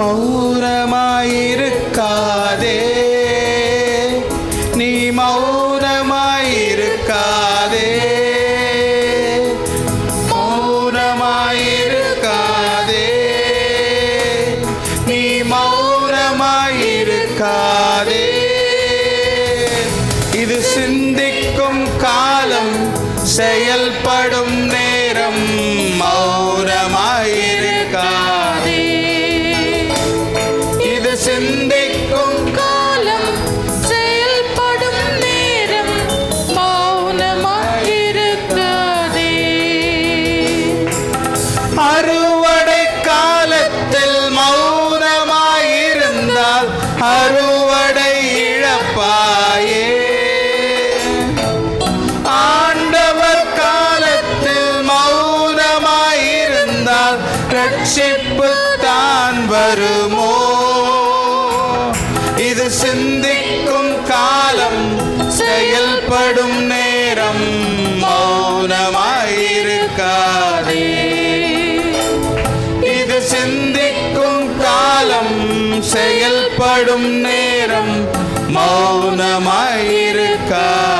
மௌனமாயிருக்காதே. நீ மௌனமாயிருக்காதே. மௌனமாயிருக்காதே. நீ மௌனமாயிருக்காதே. இது சிந்திக்கும் காலம் செயல்படும் ரட்சிப்பு தான் வருமோ? இது சிந்திக்கும் காலம் செயல்படும் நேரம் மௌனமாயிருக்காதே. இது சிந்திக்கும் காலம் செயல்படும் நேரம் மௌனமாயிருக்காதே மௌனமாயிருக்காதே.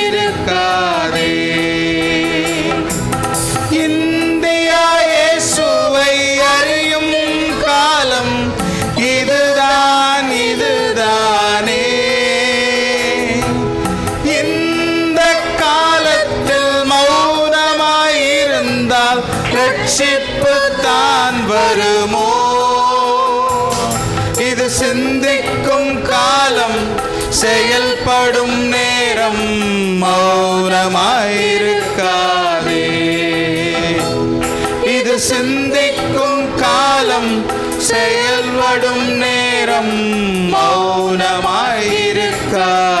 ரட்சிப்பு தான் வருமோ? இது சிந்திக்கும் காலம் செயல்படும் நேரம் மௌனமாயிருக்காதே. இது சிந்திக்கும் காலம் செயல்படும் நேரம் மௌனமாயிருக்காதே.